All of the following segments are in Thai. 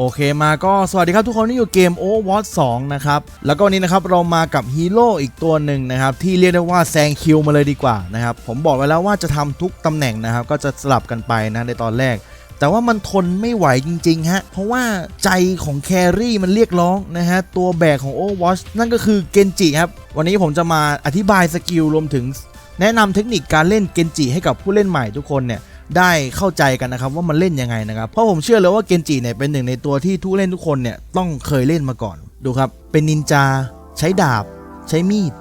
โอเคมาก็สวัสดีครับทุกคนที่อยู่เกม Overwatch 2 นะครับ แล้วก็วันนี้นะครับเรามากับฮีโร่อีกตัวหนึ่งนะครับ ที่เรียกได้ว่าแซงคิวมาเลยดีกว่านะครับ ผมบอกไว้แล้วว่าจะทำทุกตำแหน่งนะครับ ก็จะสลับกันไปนะในตอนแรก แต่ว่ามันทนไม่ไหวจริง ๆ ฮะ เพราะว่าใจของแครี่มันเรียกร้องนะฮะ ตัวแบกของ Overwatch นั่นก็คือเกนจิครับ วันนี้ผมจะมาอธิบายสกิลรวมถึง แนะนำเทคนิคการเล่นเกนจิให้กับผู้เล่นใหม่ทุกคนเนี่ย ได้เข้าใจกันนะครับว่ามันเล่นยังไงนะครับเพราะผมเชื่อเลยว่าเกนจิเนี่ยเป็นหนึ่งในตัวที่ทุกเล่นทุกคนเนี่ยต้องเคยเล่นมาก่อนดูครับ เป็นนินจา ใช้ดาบ ใช้มีด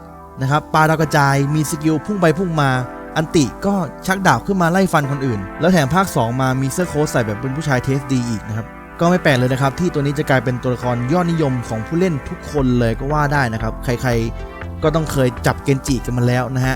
นะครับปาดาวกระจายมีสกิลพุ่งไปพุ่งมา อันติก็ชักดาบขึ้นมาไล่ฟันคนอื่น แล้วแถมภาค 2 มามีเสื้อโค้ทใส่แบบเป็นผู้ชายเทสดีอีกนะครับก็ไม่แปลกเลยนะครับ ที่ตัวนี้จะกลายเป็นตัวละครยอดนิยมของผู้เล่นทุกคนเลยก็ว่าได้นะครับ ใครๆก็ต้องเคยจับเกนจิกันมาแล้วนะฮะ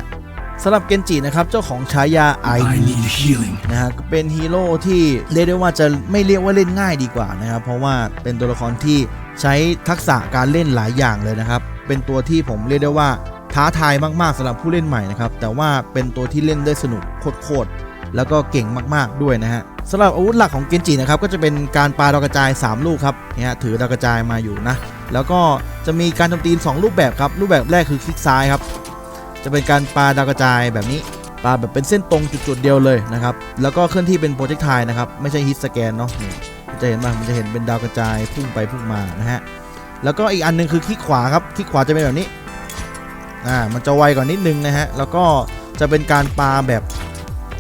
สำหรับเกนจินะครับ เจ้าของฉายาไอ I need healing. นะฮะก็เป็นฮีโร่ที่เรียกได้ว่าจะไม่เรียกว่าเล่นง่ายดีกว่านะครับ เพราะว่าเป็นตัวละครที่ใช้ทักษะการเล่นหลายอย่างเลยนะครับ เป็นตัวที่ผมเรียกได้ว่าท้าทายมากๆสำหรับผู้เล่นใหม่นะครับ แต่ว่าเป็นตัวที่เล่นได้สนุกโคตรๆแล้วก็เก่งมากๆด้วยนะฮะสำหรับอาวุธหลักของเกนจินะครับก็จะเป็นการปาดาวกระจาย 3 ลูกครับเนี่ยฮะถือดาวกระจายมาอยู่นะแล้วก็จะมีการโจมตีสองรูปแบบครับรูปแบบแรกคือคลิกซ้ายครับ จะเป็นการปาดาวกระจายแบบนี้ปาแบบเป็นเส้นตรงจุดๆเดียวเลยนะครับ แล้วก็เคลื่อนที่เป็นโปรเจกต์ไทนะครับ ไม่ใช่ฮิตสแกนเนาะนี่จะเห็นป่ะมันจะเห็นเป็นดาวกระจายพุ่งไปพุ่งมานะฮะ แล้วก็อีกอันหนึงคือคลิกขวาครับ คลิกขวาจะเป็นแบบนี้ อ่า มันจะไวกว่านิดนึงนะฮะ แล้วก็จะเป็นการปาแบบ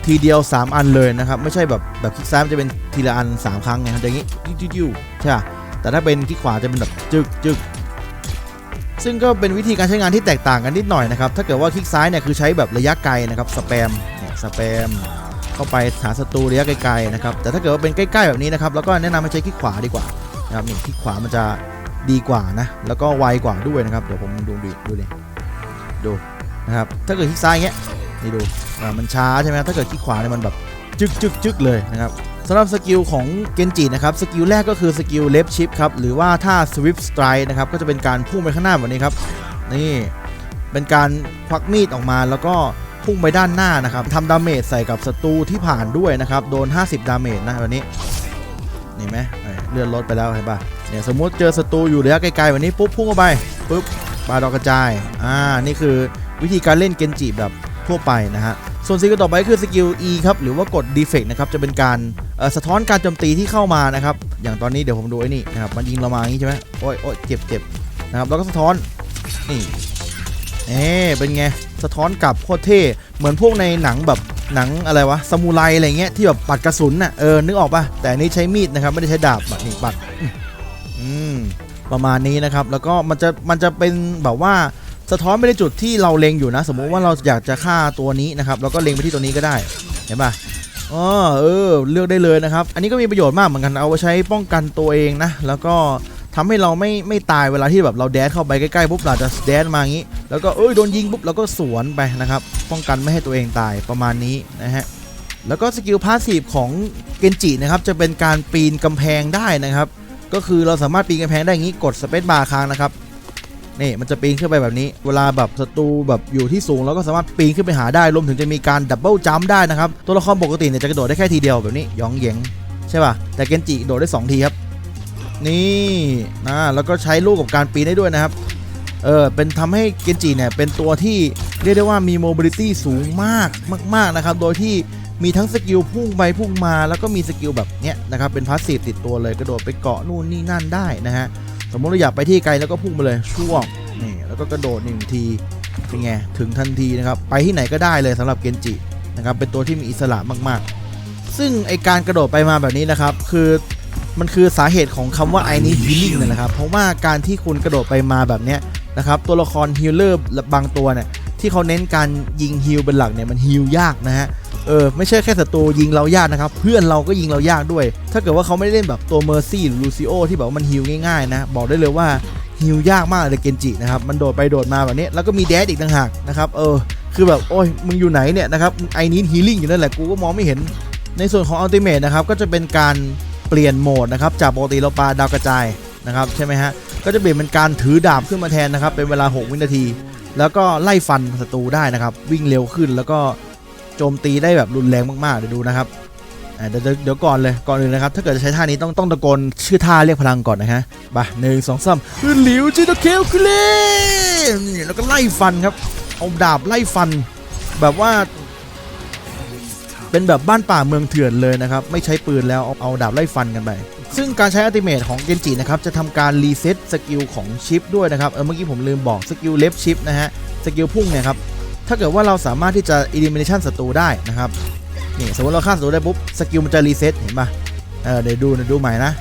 ทีเดียว 3 อันเลยนะครับ ไม่ใช่แบบแบบคลิกซ้ายมันจะเป็นทีละอัน 3 ครั้งไงอย่างนี้ยิ้วๆๆใช่ปะแต่ถ้าเป็นคลิกขวาจะเป็นแบบจึกจึก ซึ่งก็เป็นวิธีการใช้งานที่แตกต่างกันนิดหน่อยนะครับ ถ้าเกิดว่าคลิกซ้ายเนี่ยคือใช้แบบระยะไกลนะครับสแปมเนี่ยสแปมเข้าไปหาศัตรูระยะไกลๆนะครับ แต่ถ้าเกิดว่าเป็นใกล้ๆแบบนี้นะครับแล้วก็แนะนำให้ใช้คลิกขวาดีกว่านะครับนี่คลิกขวามันจะดีกว่านะ แล้วก็ไวกว่าด้วยนะครับ เดี๋ยวผมดูดิดูดิดูนะครับ ถ้าเกิดคลิกซ้ายเงี้ยนี่ดูมันช้าใช่ไหมถ้าเกิดคลิกขวาเนี่ยมันแบบจึกจึกจึกเลยนะครับ สำหรับสกิลของเกนจินะครับสกิลแรกก็คือสกิลเลฟชิปครับหรือว่าถ้า Swift Strike นะครับก็จะเป็นการพุ่งไปข้างหน้าแบบนี้ครับนี่เป็นการควักมีดออกมาแล้วก็พุ่งไปด้านหน้านะครับทำดาเมจใส่กับศัตรูที่ผ่านด้วยนะครับโดน 50 ดาเมจนะแบบนี้นี่ไหมเลื่อนรถไปแล้วเห็นปะเนี่ยสมมติเจอศัตรูอยู่ระยะไกลๆแบบนี้ปุ๊บพุ่งเข้าไปปุ๊บปาดอกกระจายอ่านี่คือวิธีการเล่นเกนจิแบบทั่วไปนะฮะ ส่วนสกิลต่อไปคือสกิล E ครับหรือว่ากด Defect นะครับจะเป็นการสะท้อนการโจมตีที่เข้ามานะครับอย่างตอนนี้เดี๋ยวผมดูไอ้นี่นะครับมันยิงเรามาอย่างนี้ใช่ไหมโอ้ยโอ้ยเจ็บเจ็บนะครับแล้วก็สะท้อนนี่เอ๊เป็นไงสะท้อนกลับโคตรเท่เหมือนพวกในหนังแบบหนังอะไรวะซามูไรอะไรเงี้ยที่แบบปัดกระสุนน่ะเออนึกออกปะแต่อันนี้ใช้มีดนะครับไม่ได้ใช้ดาบแบบนี่ปัดอืมประมาณนี้นะครับแล้วก็มันจะมันจะเป็นแบบว่า สะท้อนไปในจุดที่เราเล็งอยู่นะ สมมุติว่าเราอยากจะฆ่าตัวนี้นะครับเราก็เล็งไปที่ตัวนี้ก็ได้เห็นปะอ๋อเออเลือกได้เลยนะครับ อันนี้ก็มีประโยชน์มากเหมือนกันเอาไว้ใช้ป้องกันตัวเองนะ แล้วก็ทำให้เราไม่ไม่ตายเวลาที่แบบเราแดดเข้าไปใกล้ๆปุ๊บเราจะแดดมาอย่างนี้ แล้วก็เอ้ยโดนยิงปุ๊บเราก็สวนไปนะครับ ป้องกันไม่ให้ตัวเองตายประมาณนี้นะฮะแล้วก็สกิลพาสซีฟของเกนจินะครับจะเป็นการปีนกำแพงได้นะครับ ก็คือเราสามารถปีนกำแพงได้อย่างนี้กดสเปซบาร์ค้างนะครับ นี่มันจะปีนขึ้นไปแบบนี้ เวลาแบบศัตรูแบบอยู่ที่สูงเราก็สามารถปีนขึ้นไปหาได้รวมถึงจะมีการดับเบิลจัมได้นะครับตัวละครปกติเนี่ยจะกระโดดได้แค่ทีเดียวแบบนี้ยองเหยงใช่ป่ะแต่เกนจิโดดได้ 2 ทีครับนี่นะแล้วก็ใช้ลูกกับการปีนได้ด้วยนะครับเออเป็นทำให้เกนจิเนี่ยเป็นตัวที่เรียกได้ว่ามีโมบิลิตี้สูงมากมาก ๆนะครับ โดยที่มีทั้งสกิลพุ่งไปพุ่งมา แล้วก็มีสกิลแบบเนี้ยนะครับเป็นพาสซีฟติดตัวเลยกระโดดไปเกาะนู่นนี่นั่นได้นะฮะ สมมติเราอยากไปที่ไกลแล้วก็พุ่งไปเลยช่วงนี่แล้วก็กระโดดหนึ่งทีเป็นไงถึงทันทีนะครับไปที่ไหนก็ได้เลยสำหรับเกนจินะครับเป็นตัวที่มีอิสระมากๆ ซึ่งไอการกระโดดไปมาแบบนี้นะครับ คือมันคือสาเหตุของคำว่า I need healing นั่นะครับ เพราะว่าการที่คุณกระโดดไปมาแบบเนี้ยนะครับตัวละครฮีลเลอร์บางตัวเนี่ยที่เขาเน้นการยิงฮิลเป็นหลักเนี่ยมันฮิลยากนะฮะ เออไม่ใช่แค่ศัตรูยิงเรายากนะครับ เพื่อนเราก็ยิงเรายากด้วย ถ้าเกิดว่าเขาไม่ได้เล่นแบบตัวเมอร์ซี่หรือลูซิโอที่แบบว่ามันฮิลง่ายๆนะบอกได้เลยว่าฮิลยากมากเลยเกนจินะครับมันโดดไปโดดมาแบบนี้แล้วก็มีแดดอีกต่างหากนะครับเออคือแบบโอ้ยมึงอยู่ไหนเนี่ยนะครับไอ้นี้ฮีลิ่งอยู่นั่นแหละกูก็มองไม่เห็น ในส่วนของอัลติเมทนะครับก็จะเป็นการเปลี่ยนโหมดนะครับจากปกติเราปาดาวกระจายนะครับใช่ไหมฮะก็จะเปลี่ยนเป็นการถือดาบขึ้นมาแทนนะครับเป็นเวลา 6 วินาที แล้วก็ไล่ฟันศัตรูได้นะครับวิ่งเร็วขึ้นแล้วก็ โจมตีได้แบบรุนแรงมากๆเดี๋ยวดูนะครับเดี๋ยวเดี๋ยวก่อนเลยก่อนอื่นนะครับถ้าเกิดจะใช้ท่านี้ต้องต้องตะโกนชื่อท่าเรียกพลังก่อนนะฮะไปหนึ่งสองสามหลิวจิโตเคลคลนี่แล้วก็ไล่ฟันครับเอาดาบไล่ฟัน แบบว่า เป็นแบบบ้านป่าเมืองเถื่อนเลยนะครับไม่ใช้ปืนแล้วเอาเอาดาบไล่ฟันกันไปซึ่งการใช้อัติเมทของเกนจินะครับจะทำการรีเซ็ตสกิลของชิปด้วยนะครับเออเมื่อกี้ผมลืมบอกสกิลเลฟชิปนะฮะสกิลพุ่งเนี่ยครับ ถ้าเกิดว่าเราสามารถที่จะ elimination ศัตรูได้นะครับนี่สมมติเราฆ่าศัตรูได้ปุ๊บสกิลมันจะรีเซ็ตเห็นปะเออเดี๋ยวดูเดี๋ยวดูใหม่นะ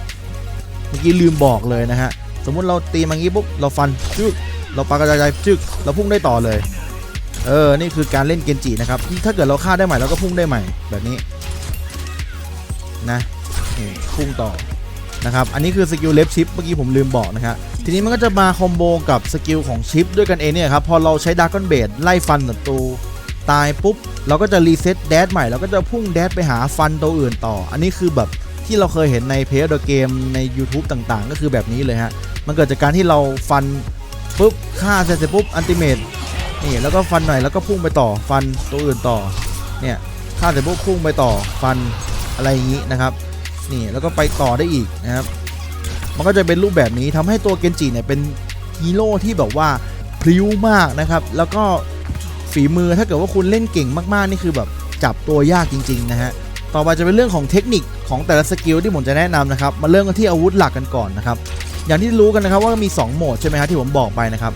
เมื่อกี้ลืมบอกเลยนะฮะสมมุติเราตีมางี้ปุ๊บเราฟันจึ๊กเราปากระจายจึ๊กเราพุ่งได้ต่อเลยเออนี่คือการเล่นเกนจินะครับถ้าเกิดเราฆ่าได้ใหม่เราก็พุ่งได้ใหม่แบบนี้นะนี่พุ่งต่อนะครับอันนี้คือสกิลเลฟชิปเมื่อกี้ผมลืมบอกนะครับ ทีนี้มันก็จะมาคอมโบกับสกิลของชิปด้วยกันเองเนี่ยครับ พอเราใช้ดาร์กอนเบดไล่ฟันศัตรูตายปุ๊บ เราก็จะรีเซ็ตแดดใหม่ เราก็จะพุ่งแดดไปหาฟันตัวอื่นต่อ อันนี้คือแบบที่เราเคยเห็นในเพจเดอะเกมใน YouTube ต่างๆ ก็คือแบบนี้เลยฮะ มันเกิดจากการที่เราฟันปุ๊บฆ่าเสร็จเสร็จปุ๊บอันติเมตนี่แล้วก็ฟันหน่อยแล้วก็พุ่งไปต่อฟันตัวอื่นต่อเนี่ยฆ่าเสร็จปุ๊บพุ่งไปต่อฟันอะไรอย่างนี้นะครับนี่แล้วก็ไปต่อได้อีกนะครับ มันก็จะเป็นรูปแบบนี้ทำให้ตัวเกนจิเนี่ยเป็นฮีโร่ที่แบบว่าพริ้วมากนะครับ แล้วก็ฝีมือถ้าเกิดว่าคุณเล่นเก่งมากๆ นี่คือแบบจับตัวยากจริง ๆ นะฮะ ต่อไปจะเป็นเรื่องของเทคนิคของแต่ละสกิลที่ผมจะแนะนำนะครับ มาเริ่มกันที่อาวุธหลักกันก่อนนะครับ อย่างที่รู้กันนะครับว่ามี 2 โหมดใช่ไหมครับที่ผมบอกไปนะครับ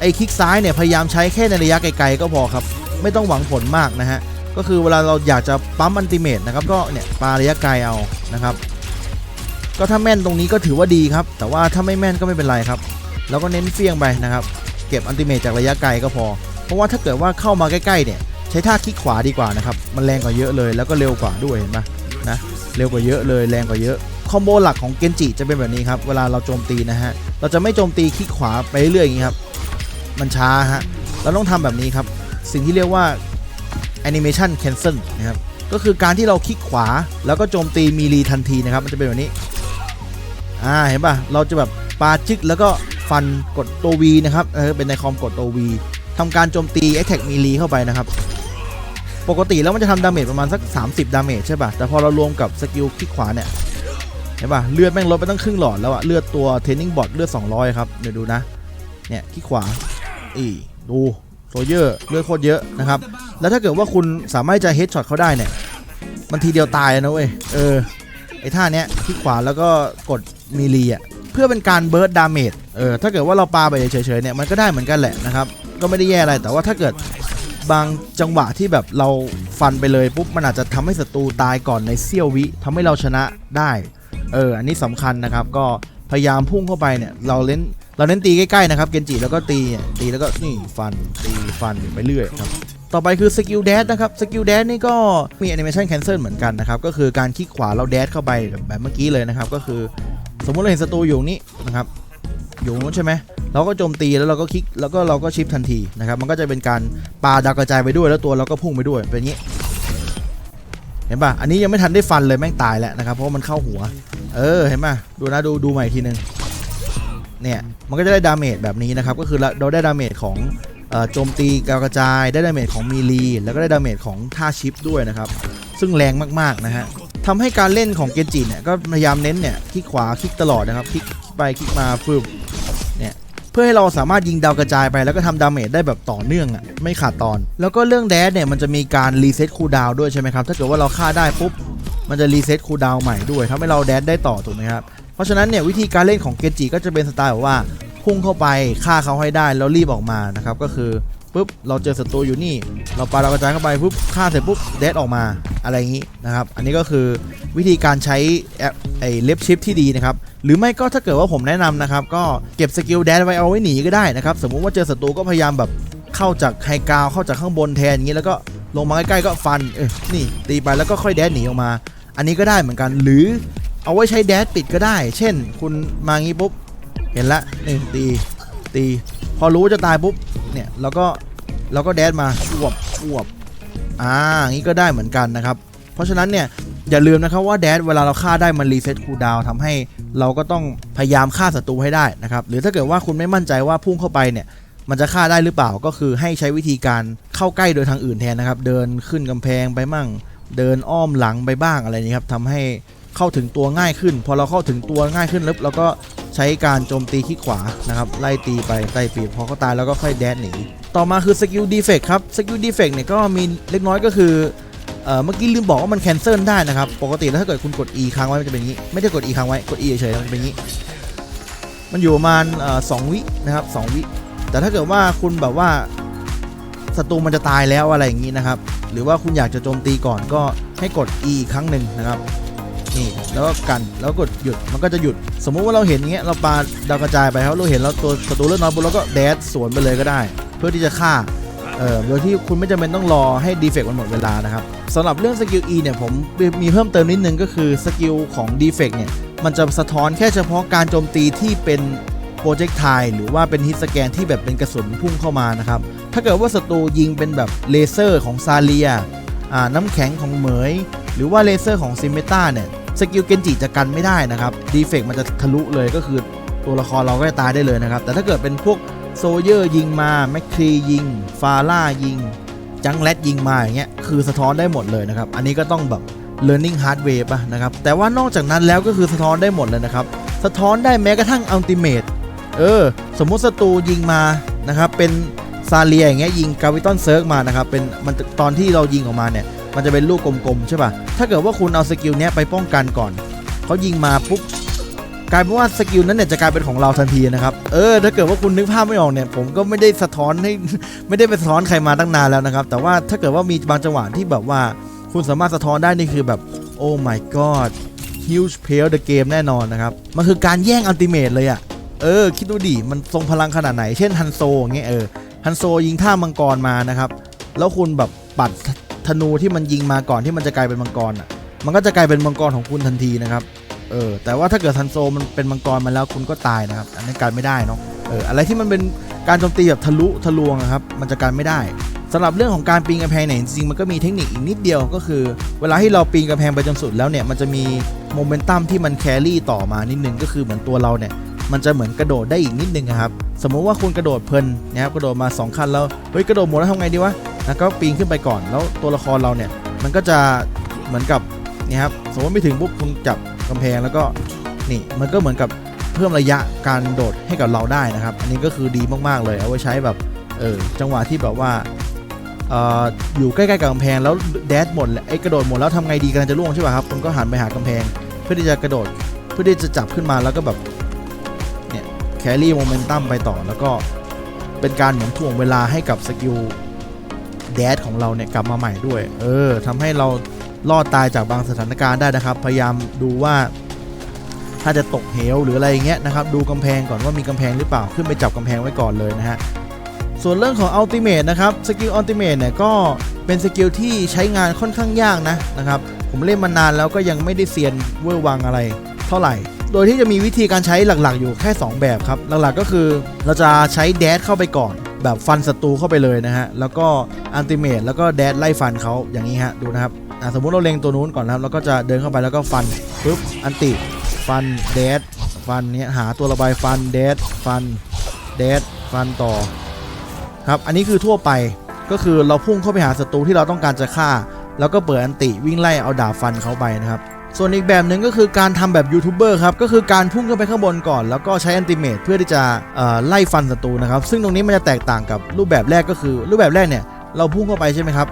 ไอ้คลิกซ้ายเนี่ยพยายามใช้แค่ในระยะไกลๆก็พอครับ ไม่ต้องหวังผลมากนะฮะ ก็คือเวลาเราอยากจะปั๊มอันติเมตนะครับก็เนี่ยปาระยะไกลเอานะครับ ก็ถ้าแม่นตรงนี้ก็ถือว่าดีครับ แต่ว่าถ้าไม่แม่นก็ไม่เป็นไรครับ แล้วก็เน้นเฟี้ยงไปนะครับ เก็บอันติเมตจากระยะไกลก็พอ เพราะว่าถ้าเกิดว่าเข้ามาใกล้ๆเนี่ยใช้ท่าคลิกขวาดีกว่านะครับ มันแรงกว่าเยอะเลย แล้วก็เร็วกว่าด้วยเห็นปะนะ เร็วกว่าเยอะเลยแรงกว่าเยอะ คอมโบหลักของเกนจิจะเป็นแบบนี้ครับ เวลาเราโจมตีนะฮะ เราจะไม่โจมตีคลิกขวาไปเรื่อยๆอย่างนี้ครับ มันช้าฮะ เราต้องทำแบบนี้ครับ สิ่งที่เรียกว่า animation cancel นะครับ ก็คือการที่เราคลิกขวาแล้วก็โจมตีมีรีทันทีนะครับ มันจะเป็นแบบนี้ อ่าเห็นป่ะเราจะแบบปาจึกแล้วก็ฟันกดตัว V นะครับเออเป็นในคอมกดตัว V ทำการโจมตี attack melee เข้าไปนะครับ ปกติแล้วมันจะทำดาเมจประมาณสัก 30 ดาเมจใช่ป่ะ แต่พอเรารวมกับสกิลคลิกขวาเนี่ยเห็นป่ะเลือดแม่งลดไปตั้งครึ่งหลอดแล้วอะเลือดตัวเทนนิ่งบอทเลือด 200 ครับ เดี๋ยวดูนะ เนี่ยคลิกขวาอีดูโซเยอร์เลือดโคตรเยอะนะครับ แล้วถ้าเกิดว่าคุณสามารถจะเฮดช็อตเขาได้เนี่ยมันทีเดียวตายนะเว้ยเออไอ้ท่าเนี้ยคลิกขวาแล้วก็กด มีลีอะเพื่อเป็นการเบิร์ดดาเมจเออถ้าเกิดว่าเราปาไปเฉยๆเนี่ยมันก็ได้เหมือนกันแหละนะครับก็ไม่ได้แย่อะไรแต่ว่าถ้าเกิดบางจังหวะที่แบบเราฟันไปเลยปุ๊บมันอาจจะทำให้ศัตรูตายก่อนในเสี้ยววิทำให้เราชนะได้เอออันนี้สำคัญนะครับก็พยายามพุ่งเข้าไปเนี่ยเราเล่นเราเน้นตีใกล้ๆนะครับเกนจิแล้วก็ตีเนี่ยตีแล้วก็นี่ฟันตีฟันไปเรื่อยครับต่อไปคือสกิลแดชนะครับสกิลแดชนี่ก็มีแอนิเมชันแคนเซิลเหมือนกันนะครับก็คือการคลิกขวาเราแดชเข้าไปแบบเมื่อกี้เลยนะครับก็คือ สมมติเราเห็นศัตรูอยู่นี้นะครับอยู่นู้นใช่ไหมเราก็โจมตีแล้วเราก็คลิกแล้วก็เราก็ชิปทันทีนะครับ มันก็จะเป็นการปาดาวกระจายไปด้วยแล้วตัวเราก็พุ่งไปด้วยเป็นอย่างนี้ เห็นป่ะอันนี้ยังไม่ทันได้ฟันเลยแม่งตายแล้วนะครับ เพราะมันเข้าหัว เออเห็นป่ะดูนะดูดูใหม่อีกทีนึงเนี่ยมันก็จะได้ดาเมจแบบนี้นะครับ ก็คือเราได้ดาเมจของโจมตีกากระจายได้ดาเมจของมีลีแล้วก็ได้ดาเมจของท่าชิปด้วยนะครับ ซึ่งแรงมากๆนะฮะ ทำให้การเล่นของเกจิเนี่ยก็พยายามเน้นเนี่ยคลิกขวาคลิกตลอดนะครับคลิกไปคลิกมาฟึบเนี่ยเพื่อให้เราสามารถยิงดาวกระจายไปแล้วก็ทำดาเมจได้แบบต่อเนื่องอะไม่ขาดตอน แล้วก็เรื่องแดดเนี่ยมันจะมีการรีเซ็ตคูลดาวด้วยใช่ไหมครับถ้าเกิดว่าเราฆ่าได้ปุ๊บมันจะรีเซ็ตคูลดาวใหม่ด้วยทำให้เราแดดได้ต่อถูกไหมครับเพราะฉะนั้นเนี่ยวิธีการเล่นของเกจิก็จะเป็นสไตล์แบบว่าพุ่งเข้าไปฆ่าเขาให้ได้แล้วรีบออกมานะครับก็คือ ปุ๊บเราเจอศัตรูอยู่นี่ เราปาเรากระจายเข้าไปปุ๊บฆ่าเสร็จปุ๊บเดดออกมาอะไรอย่างนี้นะครับ อันนี้ก็คือวิธีการใช้แอปไอ้เล็บชิปที่ดีนะครับ หรือไม่ก็ถ้าเกิดว่าผมแนะนำนะครับ ก็เก็บสกิลแดดไว้เอาไว้หนีก็ได้นะครับ สมมุติว่าเจอศัตรูก็พยายามแบบเข้าจากไฮกราวเข้าจากข้างบนแทนอย่างนี้แล้วก็ลงมาใกล้ๆก็ฟันเออนี่ตีไปแล้วก็ค่อยแดดหนีออกมา อันนี้ก็ได้เหมือนกัน หรือเอาไว้ใช้แดดปิดก็ได้ เช่น คุณมางี้ปุ๊บเห็นละนี่งตีตี อรู้ว่าจะตายปุ๊บเนี่ยเราก็เราก็แดดมาชวบชวบอ่าอย่างนี้ก็ได้เหมือนกันนะครับ เพราะฉะนั้นเนี่ยอย่าลืมนะครับว่าแดดเวลาเราฆ่าได้มันรีเซ็ตคูลดาวน์ทำให้เราก็ต้องพยายามฆ่าศัตรูให้ได้นะครับหรือถ้าเกิดว่าคุณไม่มั่นใจว่าพุ่งเข้าไปเนี่ยมันจะฆ่าได้หรือเปล่าก็คือให้ใช้วิธีการเข้าใกล้โดยทางอื่นแทนนะครับ เดินขึ้นกำแพงไปมั่ง เดินอ้อมหลังไปบ้างอะไรนี้ครับทำให้ เข้าถึงตัวง่ายขึ้น พอเราเข้าถึงตัวง่ายขึ้นแล้วเราก็ใช้การโจมตีขี้ขวานะครับไล่ตีไปไล่ปีพอเขาตายแล้วก็ค่อยแดดหนีต่อมาคือสกิลดีเฟกครับสกิลดีเฟกเนี่ยก็มีเล็กน้อยก็คือเมื่อกี้ลืมบอกว่ามันแคนเซิลได้นะครับ ปกติแล้วถ้าเกิดคุณกด E ค้างไว้มันจะเป็นอย่างนี้ ไม่ได้กด E ค้างไว้ กด E เฉยๆมันจะเป็นอย่างนี้ มันอยู่ประมาณสองวินะครับสองวิ แต่ถ้าเกิดว่าคุณแบบว่าศัตรูมันจะตายแล้วอะไรอย่างนี้นะครับ หรือว่าคุณอยากจะโจมตีก่อนก็ให้กด E อีกครั้งหนึ่งนะครับ นี่แล้วก็กันแล้วกดหยุดมันก็จะหยุด สมมุติว่าเราเห็นอย่างเงี้ยเราปาดาวกระจายไปครับเราเห็นแล้วตัวศัตรูเลือดน้อยปุ๊บเราก็แดดสวนไปเลยก็ได้ เพื่อที่จะฆ่าเอ่อโดยที่คุณไม่จำเป็นต้องรอให้ดีเฟกต์มันหมดเวลานะครับสำหรับเรื่องสกิล E เนี่ยผมมีเพิ่มเติมนิดนึงก็คือสกิลของดีเฟกต์เนี่ยมันจะสะท้อนแค่เฉพาะการโจมตีที่เป็นโปรเจกต์ไทหรือว่าเป็นฮิตสแกนที่แบบเป็นกระสุนพุ่งเข้ามานะครับ ถ้าเกิดว่าศัตรูยิงเป็นแบบเลเซอร์ของซาเลียน้ำแข็งของเหมย หรือว่าเลเซอร์ของซิมเมตาเนี่ย สกิลเกนจิจะกันไม่ได้นะครับดีเฟกมันจะทะลุเลยก็คือตัวละครเราก็จะตายได้เลยนะครับ แต่ถ้าเกิดเป็นพวกโซเยอร์ยิงมาแมคครียิง ฟาร่ายิง จังแรดยิงมาอย่างเงี้ยคือสะท้อนได้หมดเลยนะครับ อันนี้ก็ต้องแบบ learning hardware ป่ะนะครับ แต่ว่านอกจากนั้นแล้วก็คือสะท้อนได้หมดเลยนะครับ สะท้อนได้แม้กระทั่งอัลติเมตเออ สมมุติศัตรูยิงมานะครับ เป็นซาเลียอย่างเงี้ยยิงกาวิตอนเซิร์กมานะครับเป็นมันตอนที่เรายิงออกมาเนี่ย มันจะเป็นลูกกลมๆใช่ป่ะ ถ้าเกิดว่าคุณเอาสกิลเนี้ยไปป้องกันก่อน เขายิงมาปุ๊บกลายเป็นว่าสกิลนั้นเนี่ยจะกลายเป็นของเราทันทีนะครับ เออ ถ้าเกิดว่าคุณนึกภาพไม่ออกเนี่ย ผมก็ไม่ได้สะท้อนให้ไม่ได้ไปสะท้อนใครมาตั้งนานแล้วนะครับ แต่ว่าถ้าเกิดว่ามีบางจังหวะที่แบบว่า คุณสามารถสะท้อนได้นี่คือแบบ โอ้ my god huge play the game แน่นอนนะครับ มันคือการแย่งอัลติเมทเลยอะ่ะ เออ คิดดูดิ มันทรงพลังขนาดไหน เช่นฮันโซอย่างเงี้ยเออ ฮันโซยิงท่ามังกรมานะครับ แล้วคุณแบบปัด ธนูที่มันยิงมาก่อนที่มันจะกลายเป็นมังกรอะ มันก็จะกลายเป็นมังกรของคุณทันทีนะครับเออแต่ว่าถ้าเกิดฮันโซมันเป็นมังกรมาแล้วคุณก็ตายนะครับ อันนี้การไม่ได้เนาะเอออะไรที่มันเป็นการโจมตีแบบทะลุทะลวงอะครับ มันจะการไม่ได้สำหรับเรื่องของการปีนกำแพงเนี่ยจริงๆมันก็มีเทคนิคอีกนิดเดียวก็คือ เวลาที่เราปีนกำแพงไปจนสุดแล้วเนี่ยมันจะมีโมเมนตัมที่มันแครี่ต่อมานิดนึงก็คือเหมือนตัวเราเนี่ยมันจะเหมือนกระโดดได้อีกนิดนึงครับ สมมุติว่าคุณกระโดดเพลินนะครับกระโดดมา2ขั้นแล้วเฮ้ยกระโดดหมดแล้วทำไงดีวะ แล้วก็ปีนขึ้นไปก่อน แล้วตัวละครเราเนี่ย มันก็จะเหมือนกับนี่ครับ สมมติไม่ถึงปุ๊บคุณจับกำแพงแล้วก็นี่ มันก็เหมือนกับเพิ่มระยะการโดดให้กับเราได้นะครับ อันนี้ก็คือดีมากๆเลย เอาไว้ใช้แบบ เออ จังหวะที่แบบว่าอยู่ใกล้ๆกับกำแพงแล้วแดดหมดแล้วไอ้กระโดดหมดแล้วทำไงดีกำลังจะล่วงใช่ป่ะครับคุณก็หันไปหากำแพง เพื่อที่จะกระโดดเพื่อที่จะจับขึ้นมาแล้วก็แบบเนี่ยแครี่โมเมนตัมไปต่อแล้วก็เป็นการเหมือนถ่วงเวลาให้กับสกิล แดดของเราเนี่ยกลับมาใหม่ด้วย เออทำให้เรารอดตายจากบางสถานการณ์ได้นะครับ พยายามดูว่า ถ้าจะตกเหวหรืออะไรอย่างเงี้ยนะครับ ดูกำแพงก่อนว่ามีกำแพงหรือเปล่า ขึ้นไปจับกำแพงไว้ก่อนเลยนะฮะ ส่วนเรื่องของอัลติเม e นะครับสกิลอัลติเม e เนี่ยก็เป็นสกิลที่ใช้งานค่อนข้างยากนะนะครับ ผมเล่นมานานแล้วก็ยังไม่ได้เซียนเวอร์วังอะไรเท่าไหร่ โดยที่จะมีวิธีการใช้หลักๆ อยู่แค่ 2 แบบครับ หลักๆก็คือเราจะใช้แดดเข้าไปก่อน แบบฟันศัตรูเข้าไปเลยนะฮะ แล้วก็อัลติเม e แล้วก็แดดไล่ฟันเขาอย่างนี้ฮะ ดูนะครับสมมุติเราเล็งตัวนู้นก่อนนะครับ แล้วก็จะเดินเข้าไปแล้วก็ฟันปุ๊บอันติฟันแดดฟันเนี้ยหาตัวระบายฟันแดดฟันแดดฟันต่อครับอันนี้คือทั่วไปก็คือเราพุ่งเข้าไปหาศัตรูที่เราต้องการจะฆ่า แล้วก็เปิดอันติวิ่งไล่เอาดาบฟันเขาไปนะครับ ส่วนอีกแบบหนึ่งก็คือการทำแบบยูทูบเบอร์ครับก็คือการพุ่งขึ้นไปข้างบนก่อน แล้วก็ใช้แอนติเมทเพื่อที่จะไล่ฟันศัตรูนะครับซึ่งตรงนี้มันจะแตกต่างกับรูปแบบแรกก็คือ รูปแบบแรกเนี่ยเราพุ่งเข้าไปใช่ไหมครับ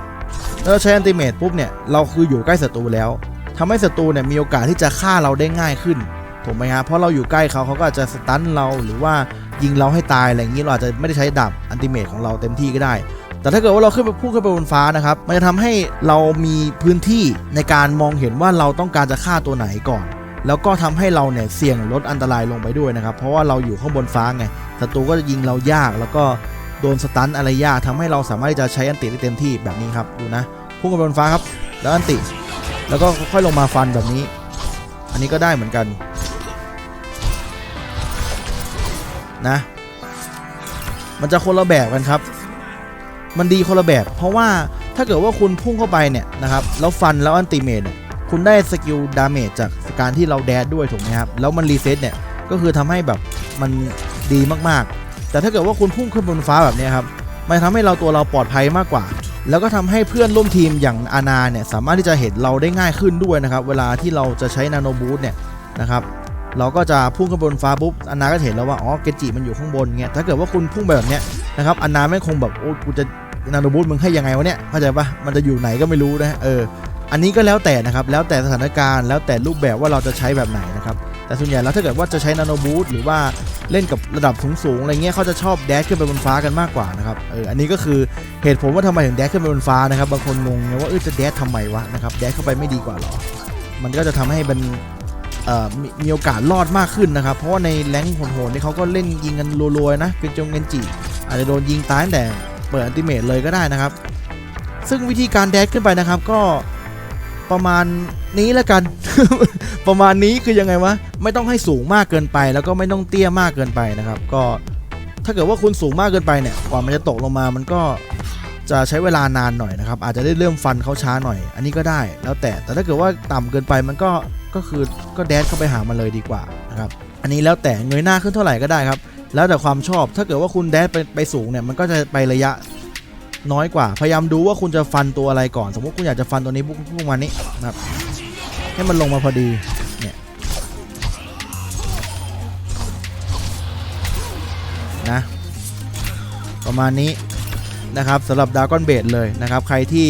แล้วใช้แอนติเมทปุ๊บเนี่ยเราคืออยู่ใกล้ศัตรูแล้วทำให้ศัตรูเนี่ยมีโอกาสที่จะฆ่าเราได้ง่ายขึ้นถูกไหมครับเพราะเราอยู่ใกล้เขาเขาก็อาจจะสตันเราหรือว่ายิงเราให้ตายอะไรอย่างนี้เราอาจจะไม่ได้ใช้ดาบอันติเมทของเราเต็มที่ก็ได้ แต่ถ้าเกิดว่าเราขึ้นไปพุ่งขึ้นไปบนฟ้านะครับ มันจะทำให้เรามีพื้นที่ในการมองเห็นว่าเราต้องการจะฆ่าตัวไหนก่อน แล้วก็ทำให้เราเนี่ยเสี่ยงลดอันตรายลงไปด้วยนะครับ เพราะว่าเราอยู่ข้างบนฟ้าไงศัตรูก็จะยิงเรายากแล้วก็โดนสตันอะไรยากทำให้เราสามารถที่จะใช้อันติได้เต็มที่แบบนี้ครับดูนะพุ่งขึ้นไปบนฟ้าครับ แล้วอันติ แล้วก็ค่อยลงมาฟันแบบนี้ อันนี้ก็ได้เหมือนกันนะ มันจะคนละแบบกันครับ มันดีคนละแบบ เพราะว่าถ้าเกิดว่าคุณพุ่งเข้าไปเนี่ยนะครับแล้วฟันแล้วอันติเมตเนี่ยคุณได้สกิลดาเมจจากการที่เราแดดด้วยถูกไหมครับแล้วมันรีเซ็ตเนี่ยก็คือทำให้แบบมันดีมากๆ แต่ถ้าเกิดว่าคุณพุ่งขึ้นบนฟ้าแบบนี้ครับมันทำให้เราตัวเราปลอดภัยมากกว่า แล้วก็ทำให้เพื่อนร่วมทีมอย่างอานาเนี่ยสามารถที่จะเห็นเราได้ง่ายขึ้นด้วยนะครับเวลาที่เราจะใช้นาโนบูทเนี่ยนะครับ เราก็จะพุ่งขึ้นบนฟ้าปุ๊บอานาก็เห็นแล้วว่าอ๋อเกจิมันอยู่ข้างบนเงี้ยถ้าเกิดว่าคุณพุ่งไปแบบเนี้ยนะครับอานาไม่คงแบบโอ้กูจะนาโนบูทมึงให้ยังไงวะเนี่ยเข้าใจปะมันจะอยู่ไหนก็ไม่รู้นะเอออันนี้ก็แล้วแต่นะครับแล้วแต่สถานการณ์แล้วแต่รูปแบบว่าเราจะใช้แบบไหนนะครับแต่ส่วนใหญ่แล้วถ้าเกิดว่าจะใช้นาโนบูทหรือว่าเล่นกับระดับสูงๆอะไรเงี้ยเขาจะชอบแดชขึ้นไปบนฟ้ากันมากกว่านะครับเอออันนี้ก็คือเหตุผลว่าทำไมถึงแดชขึ้นไปบนฟ้านะครับบางคนงงไงว่าเออจะแดชทำไมวะนะครับแดชเข้าไปไม่ดีกว่าหรอมันก็จะทำให้มันเออ มีมีโอกาสรอดมากขึ้นนะครับ เพราะว่าในแรงโหดๆนี่เขาก็เล่นยิงกันรัวๆนะเป็นจงเงินจิอาจจะโดนยิงตายแต่เปิดอันติเมทเลยก็ได้นะครับ ซึ่งวิธีการแดชขึ้นไปนะครับ ก็ประมาณนี้แล้วกัน ประมาณนี้คือยังไงวะไม่ต้องให้สูงมากเกินไป แล้วก็ไม่ต้องเตี้ยมากเกินไปนะครับ ก็ถ้าเกิดว่าคุณสูงมากเกินไปเนี่ยกว่ามันจะตกลงมามันก็จะใช้เวลานานหน่อยนะครับ อาจจะได้เริ่มฟันเขาช้าหน่อย อันนี้ก็ได้แล้วแต่แต่ถ้าเกิดว่าต่ำเกินไปมันก็ ก็คือก็แดดเข้าไปหามันเลยดีกว่านะครับอันนี้แล้วแต่เงยหน้าขึ้นเท่าไหร่ก็ได้ครับ แล้วแต่ความชอบถ้าเกิดว่าคุณแดดไปไปสูงเนี่ยมันก็จะไประยะน้อยกว่า พยายามดูว่าคุณจะฟันตัวอะไรก่อน สมมติคุณอยากจะฟันตัวนี้พวกพวกมันนี้นะครับ ให้มันลงมาพอดีเนี่ยนะประมาณนี้นะครับสำหรับดาร์กอนเบดเลยนะครับ ใครที่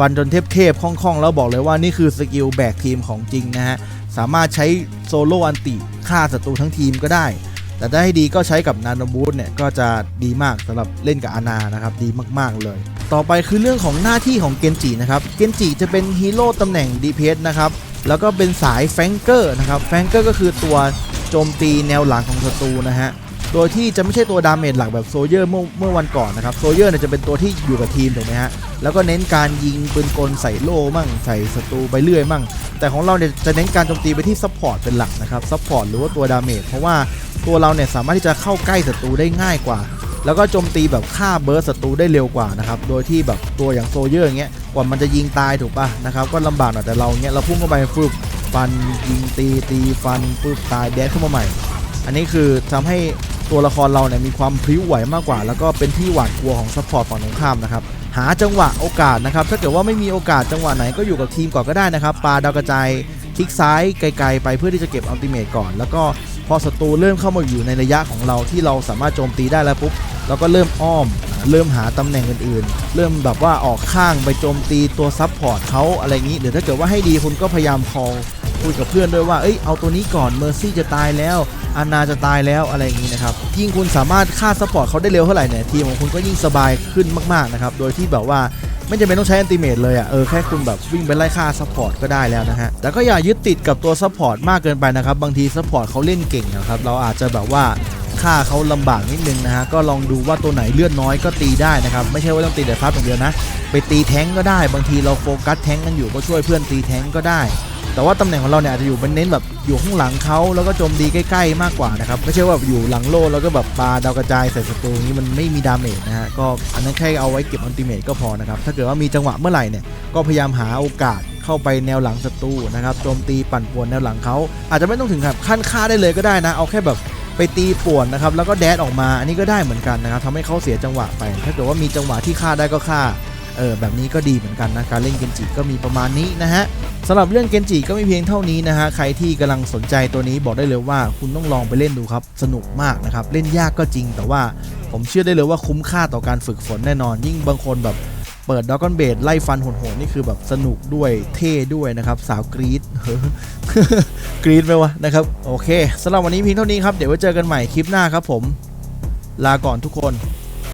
ฟันจนเทพๆคล่องๆ แล้วบอกเลยว่านี่คือสกิลแบกทีมของจริงนะฮะ สามารถใช้โซโล่อันติฆ่าศัตรูทั้งทีมก็ได้ แต่ถ้าให้ดีก็ใช้กับนาโนบูทเนี่ยก็จะดีมากสำหรับเล่นกับอานานะครับ ดีมากๆเลย ต่อไปคือเรื่องของหน้าที่ของเกนจินะครับ เกนจิจะเป็นฮีโร่ตำแหน่ง DPS นะครับ แล้วก็เป็นสายแฟงเกอร์นะครับ แฟงเกอร์ก็คือตัวโจมตีแนวหลังของศัตรูนะฮะ โดยที่จะไม่ใช่ตัวดาเมจหลักแบบโซเยอร์เมื่อเมื่อวันก่อนนะครับโซเยอร์เนี่ยจะเป็นตัวที่อยู่กับทีมถูกไหมฮะแล้วก็เน้นการยิงปืนกลใส่โล่มั่งใส่ศัตรูไปเรื่อยมั่ง แต่ของเราเนี่ยจะเน้นการโจมตีไปที่ซัพพอร์ตเป็นหลักนะครับซัพพอร์ตหรือว่าตัวดาเมจเพราะว่าตัวเราเนี่ยสามารถที่จะเข้าใกล้ศัตรูได้ง่ายกว่า แล้วก็โจมตีแบบฆ่าเบิร์สศัตรูได้เร็วกว่านะครับโดยที่แบบตัวอย่างโซเยอร์อย่างเงี้ยกว่ามันจะยิงตายถูกป่ะนะครับก็ลำบากหน่อยแต่เราเงี้ยเราพุ่งเข้าไปฟึบฟันยิงตีตีฟันฟึบตายแดดขึ้นมาใหม่ อันนี้คือทำให้ ตัวละครเราเนี่ยมีความพริ้วไหวมากกว่า แล้วก็เป็นที่หวาดกลัวของซัพพอร์ตฝั่งตรงข้ามนะครับหาจังหวะโอกาสนะครับถ้าเกิดว่าไม่มีโอกาสจังหวะไหนก็อยู่กับทีมก่อนก็ได้นะครับปาดาวกระจายคลิกซ้ายไกลๆไปเพื่อที่จะเก็บอัลติเมทก่อน แล้วก็พอศัตรูเริ่มเข้ามาอยู่ในระยะของเราที่เราสามารถโจมตีได้แล้วปุ๊บเราก็เริ่มอ้อม เริ่มหาตำแหน่งอื่นๆ เริ่มแบบว่าออกข้างไปโจมตีตัวซับพอร์ตเขาอะไรอย่างนี้หรือถ้าเกิดว่าให้ดีคุณก็พยายามพอ คุยกับเพื่อนด้วยว่า เอ้ย เอาตัวนี้ก่อนเมอร์ซี่จะตายแล้วอานาจะตายแล้วอะไรอย่างนี้นะครับ ยิ่งคุณสามารถฆ่าซัพพอร์ตเขาได้เร็วเท่าไหร่เนี่ย ทีมของคุณก็ยิ่งสบายขึ้นมากๆนะครับ โดยที่แบบว่าไม่จำเป็นต้องใช้อันติเมทเลยอะ เออแค่คุณแบบวิ่งไปไล่ฆ่าซัพพอร์ตก็ได้แล้วนะฮะ แต่ก็อย่ายึดติดกับตัวซัพพอร์ตมากเกินไปนะครับ บางทีซัพพอร์ตเขาเล่นเก่งนะครับ เราอาจจะแบบว่าฆ่าเขาลำบากนิดนึงนะฮะ ก็ลองดูว่าตัวไหนเลือดน้อยก็ตีได้นะครับ ไม่ใช่ว่าต้องตีแต่ฟับอย่างเดียวนะ ไปตีแท้งก็ได้ บางทีเราโฟกัสแท้งกันอยู่ก็ช่วยเพื่อนตีแท้งก็ได้ แต่ว่าตำแหน่งของเราเนี่ยอาจจะอยู่เป็นเน้นแบบอยู่ข้างหลังเขาแล้วก็โจมตีใกล้ๆมากกว่านะครับไม่ใช่ว่าแบบอยู่หลังโล่แล้วก็แบบปาดาวกระจายใส่ศัตรูนี้มันไม่มีดาเมจนะฮะก็อันนั้นแค่เอาไว้เก็บอัลติเมทก็พอนะครับถ้าเกิดว่ามีจังหวะเมื่อไหร่เนี่ยก็พยายามหาโอกาสเข้าไปแนวหลังศัตรูนะครับโจมตีปั่นป่วนแนวหลังเขาอาจจะไม่ต้องถึงกับขั้นฆ่าได้เลยก็ได้นะ เอาแค่แบบไปตีป่วนนะครับแล้วก็แดดออกมาอันนี้ก็ได้เหมือนกันนะครับทำให้เขาเสียจังหวะไป ถ้าเกิดว่ามีจังหวะที่ฆ่าได้ก็ฆ่า เออแบบนี้ก็ดีเหมือนกันนะการเล่นเกนจิก็มีประมาณนี้นะฮะสำหรับเรื่องเกนจิก็ไม่เพียงเท่านี้นะฮะใครที่กำลังสนใจตัวนี้บอกได้เลยว่าคุณต้องลองไปเล่นดูครับ สนุกมากนะครับ เล่นยากก็จริง แต่ว่าผมเชื่อได้เลยว่าคุ้มค่าต่อการฝึกฝนแน่นอน ยิ่งบางคนแบบเปิดดอกอนเบดไล่ฟันโหดๆนี่คือแบบสนุกด้วยเท่ด้วยนะครับ สาวกรีดกรีดไหมวะนะครับ โอเคสำหรับวันนี้เพียงเท่านี้ครับ เดี๋ยวไว้เจอกันใหม่คลิปหน้าครับผม ลาก่อนทุกคน